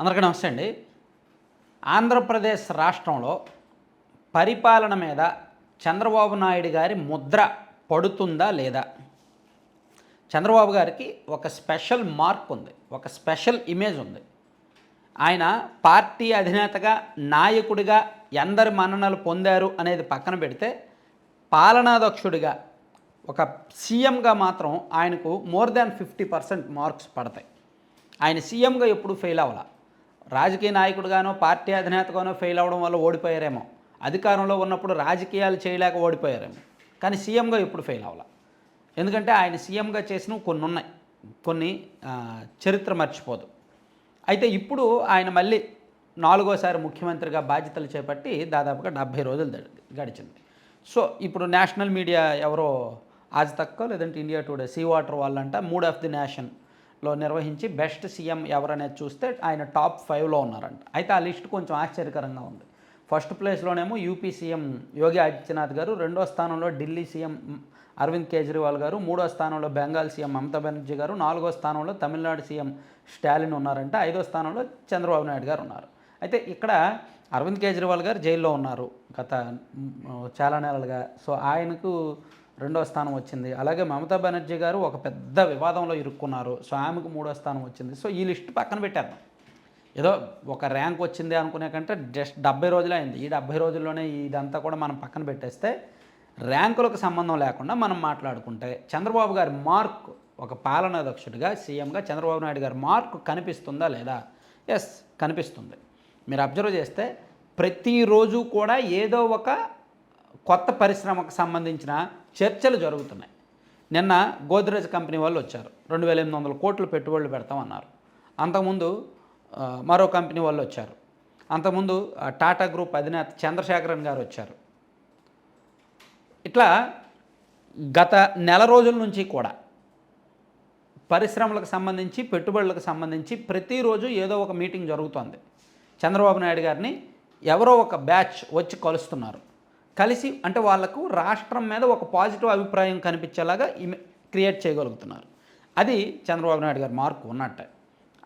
అందరికీ నమస్తే అండి. ఆంధ్రప్రదేశ్ రాష్ట్రంలో పరిపాలన మీద చంద్రబాబు నాయుడు గారి ముద్ర పడుతుందా లేదా? చంద్రబాబు గారికి ఒక స్పెషల్ మార్క్ ఉంది ఒక స్పెషల్ ఇమేజ్ ఉంది. ఆయన పార్టీ అధినేతగా నాయకుడిగా ఎందరి మన్ననలు పొందారు అనేది పక్కన పెడితే పాలనాదక్షుడిగా ఒక సీఎంగా మాత్రం ఆయనకు more than fifty percent marks పడతాయి. ఆయన సీఎంగా ఎప్పుడు ఫెయిల్ అవ్వాలి? రాజకీయ నాయకుడుగానో పార్టీ అధినేతగానో ఫెయిల్ అవ్వడం వల్ల ఓడిపోయారేమో. అధికారంలో ఉన్నప్పుడు రాజకీయాలు చేయలేక ఓడిపోయారేమో. కానీ సీఎంగా ఎప్పుడు ఫెయిల్ అవ్వాల ఎందుకంటే ఆయన సీఎంగా చేసినవి కొన్ని ఉన్నాయి. కొన్ని చరిత్ర మర్చిపోదు. అయితే ఇప్పుడు ఆయన మళ్ళీ నాలుగోసారి ముఖ్యమంత్రిగా బాధ్యతలు చేపట్టి దాదాపుగా డెబ్భై రోజులు గడిచింది. సో ఇప్పుడు నేషనల్ మీడియా ఎవరో ఆజ్ తక్కువ లేదంటే ఇండియా టుడే సీ వాటర్ వాళ్ళంట మూడ్ ఆఫ్ ది నేషన్ లో నిర్వహించి బెస్ట్ సీఎం ఎవరనేది చూస్తే ఆయన టాప్ ఫైవ్లో ఉన్నారంట. అయితే ఆ లిస్ట్ కొంచెం ఆశ్చర్యకరంగా ఉంది. ఫస్ట్ ప్లేస్లోనేమో యూపీ సీఎం యోగి ఆదిత్యనాథ్ గారు రెండో స్థానంలో ఢిల్లీ సీఎం అరవింద్ కేజ్రీవాల్ గారు మూడో స్థానంలో బెంగాల్ సీఎం మమతా బెనర్జీ గారు నాలుగో స్థానంలో తమిళనాడు సీఎం స్టాలిన్ ఉన్నారంటే ఐదో స్థానంలో చంద్రబాబు నాయుడు గారు ఉన్నారు. అయితే ఇక్కడ అరవింద్ కేజ్రీవాల్ గారు జైల్లో ఉన్నారు గత చాలా నెలలుగా. సో ఆయనకు రెండో స్థానం వచ్చింది. అలాగే మమతా బెనర్జీ గారు ఒక పెద్ద వివాదంలో ఇరుక్కున్నారు. సో ఆమెకు మూడో స్థానం వచ్చింది. సో ఈ లిస్ట్ పక్కన పెట్టేద్దాం. ఏదో ఒక ర్యాంక్ వచ్చింది అనుకునే కంటే జస్ట్ డెబ్బై రోజులు అయింది. ఈ డెబ్బై రోజుల్లోనే ఇదంతా కూడా మనం పక్కన పెట్టేస్తే ర్యాంకులకు సంబంధం లేకుండా మనం మాట్లాడుకుంటే చంద్రబాబు గారి మార్క్ ఒక పాలనాధ్యక్షుడిగా సీఎంగా చంద్రబాబు నాయుడు గారి మార్క్ కనిపిస్తుందా లేదా? ఎస్ కనిపిస్తుంది. మీరు అబ్జర్వ్ చేస్తే ప్రతిరోజు కూడా ఏదో ఒక కొత్త పరిశ్రమకు సంబంధించిన చర్చలు జరుగుతున్నాయి. నిన్న గోద్రేజ్ కంపెనీ వాళ్ళు వచ్చారు. రెండు వేల ఎనిమిది వందల కోట్లు పెట్టుబడులు పెడతామన్నారు. అంతకుముందు మరో కంపెనీ వాళ్ళు వచ్చారు. అంతకుముందు టాటా గ్రూప్ అధినేత చంద్రశేఖరన్ గారు వచ్చారు. ఇట్లా గత నెల రోజుల నుంచి కూడా పరిశ్రమలకు సంబంధించి పెట్టుబడులకు సంబంధించి ప్రతిరోజు ఏదో ఒక మీటింగ్ జరుగుతోంది. చంద్రబాబు నాయుడు గారిని ఎవరో ఒక బ్యాచ్ వచ్చి కలుస్తున్నారు. కలిసి అంటే వాళ్ళకు రాష్ట్రం మీద ఒక పాజిటివ్ అభిప్రాయం కనిపించేలాగా క్రియేట్ చేయగలుగుతున్నారు. అది చంద్రబాబు నాయుడు గారు మార్కు ఉన్నట్టే.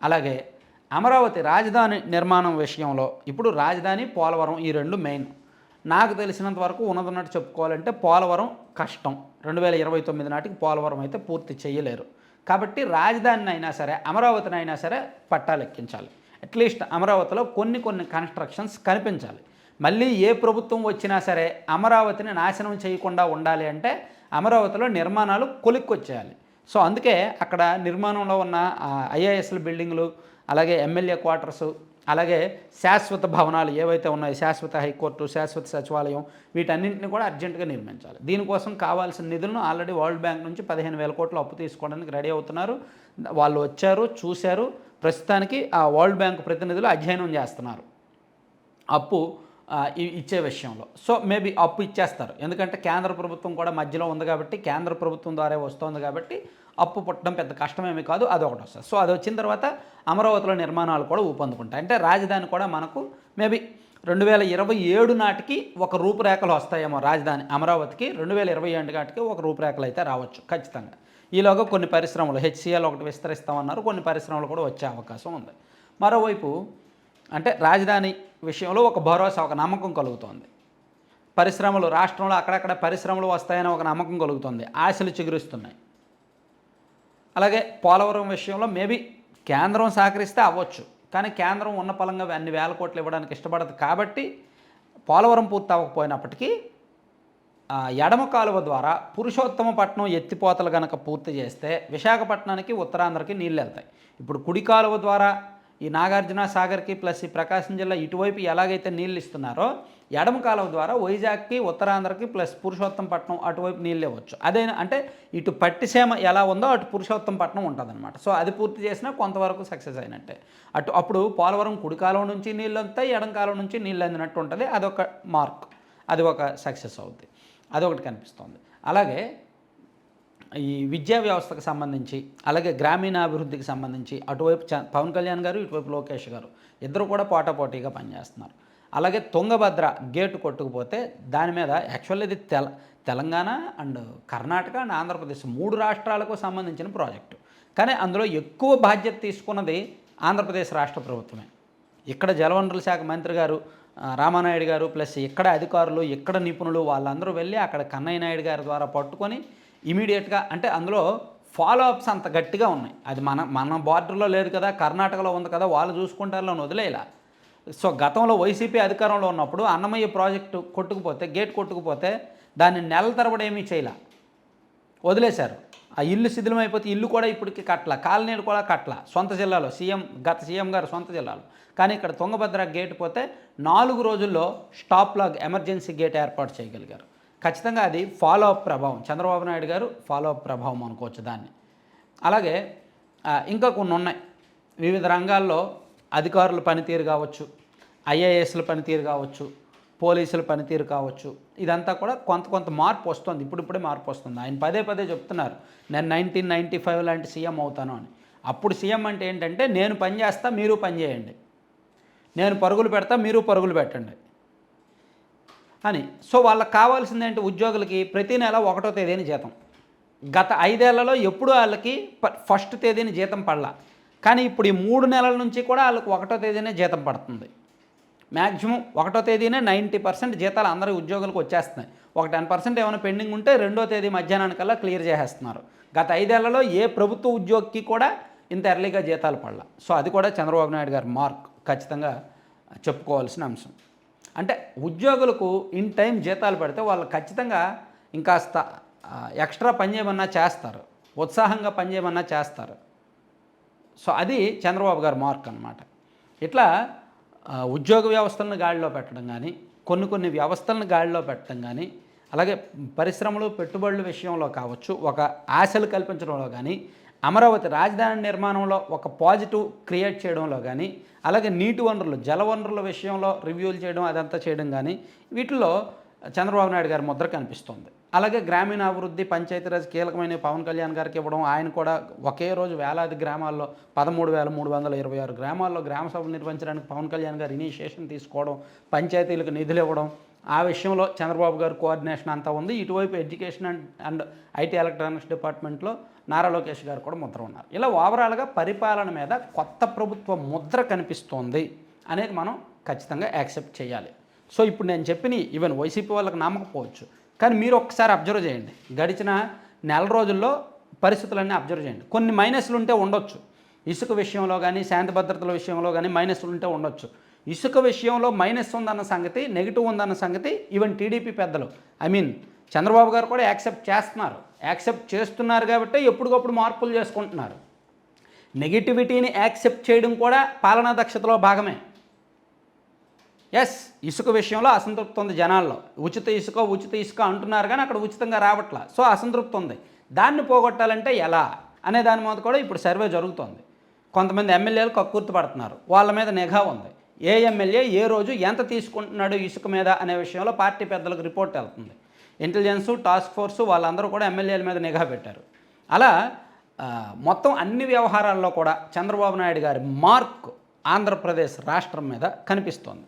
అలాగే అమరావతి రాజధాని నిర్మాణం విషయంలో ఇప్పుడు రాజధాని పోలవరం ఈ రెండు మెయిన్. నాకు తెలిసినంత వరకు ఉన్నదన్నట్టు చెప్పుకోవాలంటే పోలవరం కష్టం. రెండు వేల ఇరవై తొమ్మిది నాటికి పోలవరం అయితే పూర్తి చేయలేరు. కాబట్టి రాజధానిని అయినా సరే అమరావతిని అయినా సరే పట్టాలెక్కించాలి. అట్లీస్ట్ అమరావతిలో కొన్ని కొన్ని కన్స్ట్రక్షన్స్ కనిపించాలి. మళ్ళీ ఏ ప్రభుత్వం వచ్చినా సరే అమరావతిని నాశనం చేయకుండా ఉండాలి అంటే అమరావతిలో నిర్మాణాలు కొలిక్కొచ్చేయాలి. సో అందుకే అక్కడ నిర్మాణంలో ఉన్న ఐఏఎస్ల బిల్డింగ్లు అలాగే ఎమ్మెల్యే క్వార్టర్స్ అలాగే శాశ్వత భవనాలు ఏవైతే ఉన్నాయో శాశ్వత హైకోర్టు శాశ్వత సచివాలయం వీటన్నింటిని కూడా అర్జెంటుగా నిర్మించాలి. దీనికోసం కావాల్సిన నిధులను ఆల్రెడీ వరల్డ్ బ్యాంక్ నుంచి పదిహేను వేల కోట్లు అప్పు తీసుకోవడానికి రెడీ అవుతున్నారు. వాళ్ళు వచ్చారు చూశారు. ప్రస్తుతానికి ఆ వరల్డ్ బ్యాంక్ ప్రతినిధులు అధ్యయనం చేస్తున్నారు. అప్పు ఇచ్చే విషయంలో. సో మేబీ అప్పు ఇచ్చేస్తారు. ఎందుకంటే కేంద్ర ప్రభుత్వం కూడా మధ్యలో ఉంది కాబట్టి కేంద్ర ప్రభుత్వం ద్వారా వస్తుంది కాబట్టి అప్పు పుట్టడం పెద్ద కష్టమేమీ కాదు అది ఒకటి వస్తుంది. సో అది వచ్చిన తర్వాత అమరావతిలో నిర్మాణాలు కూడా ఊపందుకుంటాయి. అంటే రాజధాని కూడా మనకు మేబీ రెండు వేల ఇరవై ఏడు నాటికి ఒక రూపురేఖలు వస్తాయేమో రాజధాని అమరావతికి రెండు వేల ఇరవై ఏడు నాటికి ఒక రూపురేఖలు అయితే రావచ్చు ఖచ్చితంగా. ఈలోగా కొన్ని పరిశ్రమలు హెచ్సిఎల్ ఒకటి విస్తరిస్తామన్నారు కొన్ని పరిశ్రమలు కూడా వచ్చే అవకాశం ఉంది. మరోవైపు అంటే రాజధాని విషయంలో ఒక భరోసా ఒక నమ్మకం కలుగుతోంది. పరిశ్రమలు రాష్ట్రంలో అక్కడక్కడ పరిశ్రమలు వస్తాయని ఒక నమ్మకం కలుగుతుంది. ఆశలు చిగురిస్తున్నాయి. అలాగే పోలవరం విషయంలో మేబీ కేంద్రం సహకరిస్తే అవ్వచ్చు. కానీ కేంద్రం ఉన్న పలంగా అన్ని వేల కోట్లు ఇవ్వడానికి ఇష్టపడదు. కాబట్టి పోలవరం పూర్తి అవ్వకపోయినప్పటికీ ఆ, ఎడమ కాలువ ద్వారా పురుషోత్తమపట్నం ఎత్తిపోతలు కనుక పూర్తి చేస్తే విశాఖపట్నానికి ఉత్తరాంధ్రకి నీళ్ళు వెళ్తాయి. ఇప్పుడు కుడి కాలువ ద్వారా ఈ నాగార్జున సాగర్కి ప్లస్ ఈ ప్రకాశం జిల్లా ఇటువైపు ఎలాగైతే నీళ్ళు ఇస్తున్నారో ఎడమ కాలం ద్వారా వైజాగ్కి ఉత్తరాంధ్రకి ప్లస్ పురుషోత్తంపట్నం అటువైపు నీళ్ళు ఇవ్వచ్చు అదే అంటే ఇటు పట్టిసీమ ఎలా ఉందో అటు పురుషోత్తంపట్నం ఉంటుందన్నమాట. సో అది పూర్తి చేసినా కొంతవరకు సక్సెస్ అయినట్టే. అటు అప్పుడు పోలవరం కుడి నుంచి నీళ్ళు అంతా ఎడం కాలం నుంచి నీళ్ళు అందినట్టు ఉంటుంది. అదొక మార్క్. అది ఒక సక్సెస్ అవుద్ది. అదొకటి కనిపిస్తుంది. అలాగే ఈ విద్యా వ్యవస్థకు సంబంధించి అలాగే గ్రామీణాభివృద్ధికి సంబంధించి అటువైపు చ పవన్ కళ్యాణ్ గారు ఇటువైపు లోకేష్ గారు ఇద్దరు కూడా పోటాపోటీగా పనిచేస్తున్నారు. అలాగే తుంగభద్ర గేటు కొట్టుకుపోతే దాని మీద యాక్చువల్లీ ఇది తెల తెలంగాణ అండ్ కర్ణాటక అండ్ ఆంధ్రప్రదేశ్ మూడు రాష్ట్రాలకు సంబంధించిన ప్రాజెక్టు. కానీ అందులో ఎక్కువ బాధ్యత తీసుకున్నది ఆంధ్రప్రదేశ్ రాష్ట్ర ప్రభుత్వమే. ఇక్కడ జలవనరుల శాఖ మంత్రి గారు రామానాయుడు గారు ప్లస్ ఇక్కడ అధికారులు ఇక్కడ నిపుణులు వాళ్ళందరూ వెళ్ళి అక్కడ కన్నయ్య నాయుడు గారి ద్వారా పట్టుకొని ఇమీడియట్గా అంటే అందులో ఫాలో అప్స్ అంత గట్టిగా ఉన్నాయి. అది మన మన బార్డర్లో లేదు కదా కర్ణాటకలో ఉంది కదా వాళ్ళు చూసుకుంటారని వదిలేలా సో గతంలో వైసీపీ అధికారంలో ఉన్నప్పుడు అన్నమయ్య ప్రాజెక్టు కొట్టుకుపోతే గేట్ కొట్టుకుపోతే దాన్ని నెల తరబడి ఏమీ చేయలే. వదిలేశారు. ఆ ఇల్లు శిథిలమైపోతే ఇల్లు కూడా ఇప్పటికి కట్ల కాలనీలు కూడా కట్ల సొంత జిల్లాలో. సీఎం గత సీఎం గారు సొంత జిల్లాలో. కానీ ఇక్కడ తుంగభద్ర గేట్ పోతే నాలుగు రోజుల్లో స్టాప్ లాగ్ ఎమర్జెన్సీ గేట్ ఏర్పాటు చేయగలిగారు. ఖచ్చితంగా అది ఫాలో అప్ ప్రభావం. చంద్రబాబు నాయుడు గారు ఫాలో అప్ ప్రభావం అనుకోవచ్చు దాన్ని. అలాగే ఇంకా కొన్ని ఉన్నాయి. వివిధ రంగాల్లో అధికారుల పనితీరు కావచ్చు ఐఏఎస్ల పనితీరు కావచ్చు పోలీసుల పనితీరు కావచ్చు. ఇదంతా కూడా కొంత కొంత మార్పు వస్తుంది. ఇప్పుడిప్పుడే మార్పు వస్తుంది. ఆయన పదే పదే చెప్తున్నారు నేను నైన్టీన్ నైంటీ ఫైవ్ లాంటి సీఎం అవుతాను అని. అప్పుడు సీఎం అంటే ఏంటంటే నేను పని చేస్తా మీరు పని చేయండి. నేను పరుగులు పెడతా మీరు పరుగులు పెట్టండి. అని. సో వాళ్ళకి కావాల్సిందేంటి ఉద్యోగులకి ప్రతి నెల ఒకటో తేదీని జీతం. గత ఐదేళ్ళలో ఎప్పుడు వాళ్ళకి ఫస్ట్ తేదీని జీతం పడలా. కానీ ఇప్పుడు ఈ మూడు నెలల నుంచి కూడా వాళ్ళకి ఒకటో తేదీనే జీతం పడుతుంది. మ్యాక్సిమం ఒకటో తేదీనే నైంటీ పర్సెంట్ జీతాలు అందరి ఉద్యోగులకు వచ్చేస్తున్నాయి. ఒక టెన్ పర్సెంట్ ఏమైనా పెండింగ్ ఉంటే రెండో తేదీ మధ్యాహ్నానికల్లా క్లియర్ చేసేస్తున్నారు. గత ఐదేళ్ళలో ఏ ప్రభుత్వ ఉద్యోగికి కూడా ఇంత ఎర్లీగా జీతాలు పడలా. సో అది కూడా చంద్రబాబు నాయుడు గారి మార్క్ ఖచ్చితంగా చెప్పుకోవాల్సిన అంశం. అంటే ఉద్యోగులకు ఇన్ టైం జీతాలు పెడితే వాళ్ళు ఖచ్చితంగా ఇంకాస్త ఎక్స్ట్రా పని చేయమన్నా చేస్తారు. ఉత్సాహంగా పని చేయమన్నా చేస్తారు. సో అది చంద్రబాబు గారి మార్క్ అనమాట ఇట్లా ఉద్యోగ వ్యవస్థలను గాడిలో పెట్టడం కానీ కొన్ని కొన్ని వ్యవస్థలను గాడిలో పెట్టడం కానీ అలాగే పరిశ్రమలు పెట్టుబడుల విషయంలో కావచ్చు ఒక ఆశలు కల్పించడంలో కానీ అమరావతి రాజధాని నిర్మాణంలో ఒక పాజిటివ్ క్రియేట్ చేయడంలో కానీ అలాగే నీటి వనరులు జల వనరుల విషయంలో రివ్యూలు చేయడం అదంతా చేయడం కానీ వీటిలో చంద్రబాబు నాయుడు గారి ముద్ర కనిపిస్తుంది. అలాగే గ్రామీణాభివృద్ధి పంచాయతీరాజ్ కీలకమైన పవన్ కళ్యాణ్ గారికి ఇవ్వడం ఆయన కూడా ఒకే రోజు వేలాది గ్రామాల్లో పదమూడు వేల మూడు వందల ఇరవై ఆరు గ్రామాల్లో గ్రామ సభలు నిర్వహించడానికి పవన్ కళ్యాణ్ గారు ఇనిషియేషన్ తీసుకోవడం పంచాయతీలకు నిధులు ఇవ్వడం ఆ విషయంలో చంద్రబాబు గారు కోఆర్డినేషన్ అంతా ఉంది. ఇటువైపు education and and IT electronics డిపార్ట్మెంట్లో నారా లోకేష్ గారు కూడా ముద్ర ఉన్నారు. ఇలా ఓవరాల్గా పరిపాలన మీద కొత్త ప్రభుత్వ ముద్ర కనిపిస్తోంది అనేది మనం ఖచ్చితంగా యాక్సెప్ట్ చేయాలి. సో ఇప్పుడు నేను చెప్పిన ఈవెన్ వైసీపీ వాళ్ళకి నమ్మకపోవచ్చు. కానీ మీరు ఒక్కసారి అబ్జర్వ్ చేయండి. గడిచిన నెల రోజుల్లో పరిస్థితులన్నీ అబ్జర్వ్ చేయండి. కొన్ని మైనస్లు ఉంటే ఉండొచ్చు. ఇసుక విషయంలో కానీ శాంతి భద్రతల విషయంలో కానీ మైనస్లు ఉంటే ఉండొచ్చు. ఇసుక విషయంలో మైనస్ ఉందన్న సంగతి నెగిటివ్ ఉందన్న సంగతి ఈవెన్ టీడీపీ పెద్దలు. ఐ మీన్ చంద్రబాబు గారు కూడా యాక్సెప్ట్ చేస్తున్నారు. యాక్సెప్ట్ చేస్తున్నారు కాబట్టి ఎప్పటికప్పుడు మార్పులు చేసుకుంటున్నారు. నెగిటివిటీని యాక్సెప్ట్ చేయడం కూడా పాలనా దక్షతలో భాగమే. ఎస్ ఇసుక విషయంలో అసంతృప్తి ఉంది జనాల్లో. ఉచిత ఇసుక ఉచిత ఇసుక అంటున్నారు కానీ అక్కడ ఉచితంగా రావట్లా. సో అసంతృప్తి ఉంది. దాన్ని పోగొట్టాలంటే ఎలా అనే దాని మీద కూడా ఇప్పుడు సర్వే జరుగుతోంది. కొంతమంది ఎమ్మెల్యేలు కక్కుర్తి పడుతున్నారు. వాళ్ళ మీద నిఘా ఉంది. ఏ ఎమ్మెల్యే ఏ రోజు ఎంత తీసుకుంటున్నాడు ఇసుక మీద అనే విషయంలో పార్టీ పెద్దలకు రిపోర్ట్ వెళ్తుంది. ఇంటెలిజెన్స్ టాస్క్ ఫోర్స్ వాళ్ళందరూ కూడా ఎమ్మెల్యేల మీద నిఘా పెట్టారు. అలా మొత్తం అన్ని వ్యవహారాల్లో కూడా చంద్రబాబు నాయుడు గారి మార్క్ ఆంధ్రప్రదేశ్ రాష్ట్రం మీద కనిపిస్తోంది.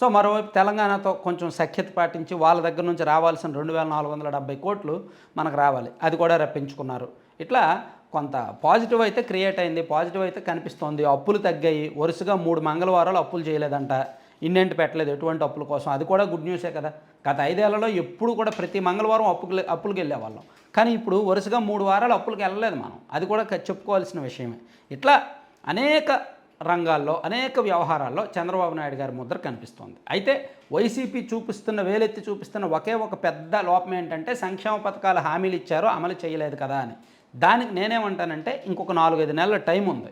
సో మరోవైపు తెలంగాణతో కొంచెం సఖ్యత పాటించి వాళ్ళ దగ్గర నుంచి రావాల్సిన రెండు వేల నాలుగు వందల డెబ్బై కోట్లు మనకు రావాలి. అది కూడా రప్పించుకున్నారు. ఇట్లా కొంత పాజిటివ్ అయితే క్రియేట్ అయింది పాజిటివ్ అయితే కనిపిస్తోంది. అప్పులు తగ్గాయి. వరుసగా మూడు మంగళవారాలు అప్పులు చేయలేదంట. ఇండెంట్ పెట్టలేదు ఎటువంటి అప్పుల కోసం. అది కూడా గుడ్ న్యూసే కదా. గత ఐదేళ్ళలో ఎప్పుడు కూడా ప్రతి మంగళవారం అప్పుకి అప్పులకి వెళ్ళేవాళ్ళం. కానీ ఇప్పుడు వరుసగా మూడు వారాలు అప్పులకు వెళ్ళలేదు మనం. అది కూడా చెప్పుకోవాల్సిన విషయమే. ఇట్లా అనేక రంగాల్లో అనేక వ్యవహారాల్లో చంద్రబాబు నాయుడు గారి ముద్ర కనిపిస్తోంది. అయితే వైసీపీ చూపిస్తున్న వేలెత్తి చూపిస్తున్న ఒకే ఒక పెద్ద లోపం ఏంటంటే సంక్షేమ పథకాలు హామీలు ఇచ్చారో అమలు చేయలేదు కదా అని. దానికి నేనేమంటానంటే ఇంకొక నాలుగైదు నెలల టైం ఉంది.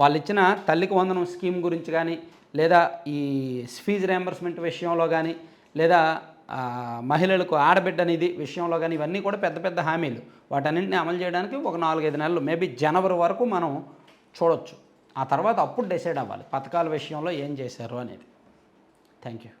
వాళ్ళు ఇచ్చిన తల్లికి వందనం స్కీమ్ గురించి కానీ లేదా ఈ ఫీజు రియంబర్స్మెంట్ విషయంలో కానీ లేదా మహిళలకు ఆడబిడ్డ అనేది విషయంలో కానీ ఇవన్నీ కూడా పెద్ద పెద్ద హామీలు. వాటన్నింటిని అమలు చేయడానికి ఒక నాలుగైదు నెలలు మేబీ జనవరి వరకు మనం చూడొచ్చు. ఆ తర్వాత అప్పుడు డిసైడ్ అవ్వాలి పథకాల విషయంలో ఏం చేశారు అనేది. Thank you.